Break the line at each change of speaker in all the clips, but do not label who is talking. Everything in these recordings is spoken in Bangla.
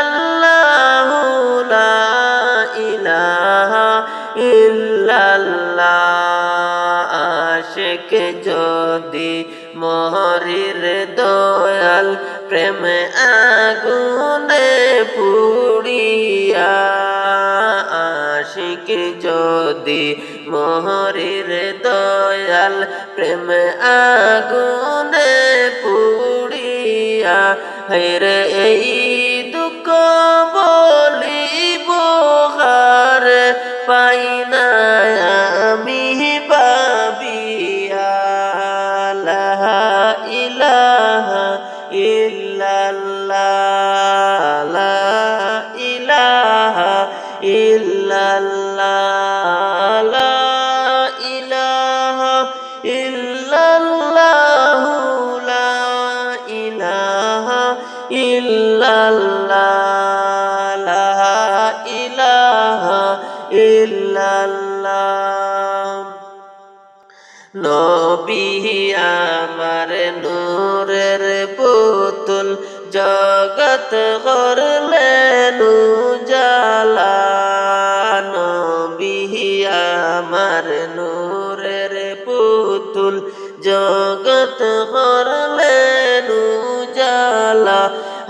الله আশিক যদি মহরির দয়াল প্রেম আগুনে পুড়িয়া, আশিক যদি মহরির দয়াল প্রেম আগুনে পুড়িয়া, হেরে এই দুঃখ বলিব, হার পাই ইল্লাল্লাহ লা ইলাহা ইল্লাল্লাহ নবী আমার নূরের পুতুল জগত করলেন জালা নবী আমার নূরের পুতুল জগত করলেন জালা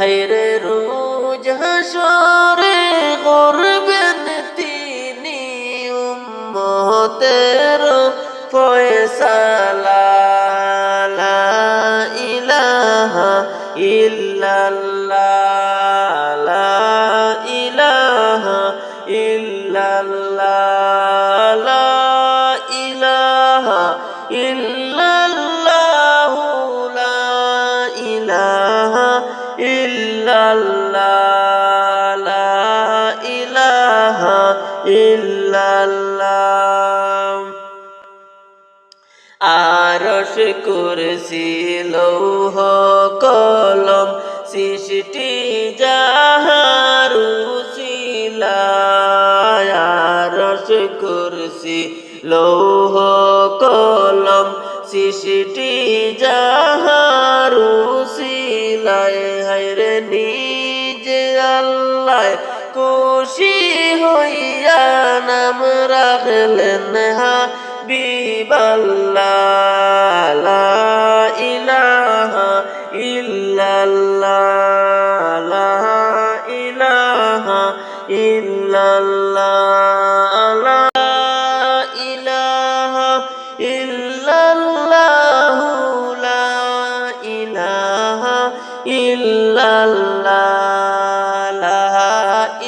হাইরে রোজ হাসরে করবেন তিনি উম্মতের ফয়সালা। ইলাহা ইল্লাল্লাহ। লা ইলাহা ইল্লাল্লাহ। ইলাহা ইল্লাল্লাহ। ইল্লাল্লাহ লা ইলাহা ইল্লাল্লাহ। আরশ কুরসি, লৌহ কলম, সৃষ্টি যাহারু আরশ লৌহ কলম, সৃষ্টি যাহারু শিলায় হায়রে নিজ আল্লাহ। খুশি হইয়া নাম রাখলেন হা ইলাহা ইল্লাল্লাহ।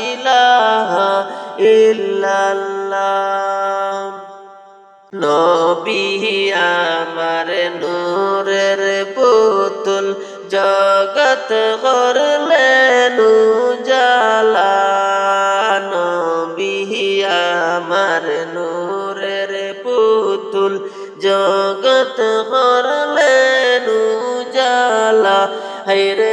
ইলাহা ইল্লাল্লাহ। নবী আমার নূরের পুতুল জগত করলেন জালা নবী আমার নূরের পুতুল জগত করলেন জালা হাইরে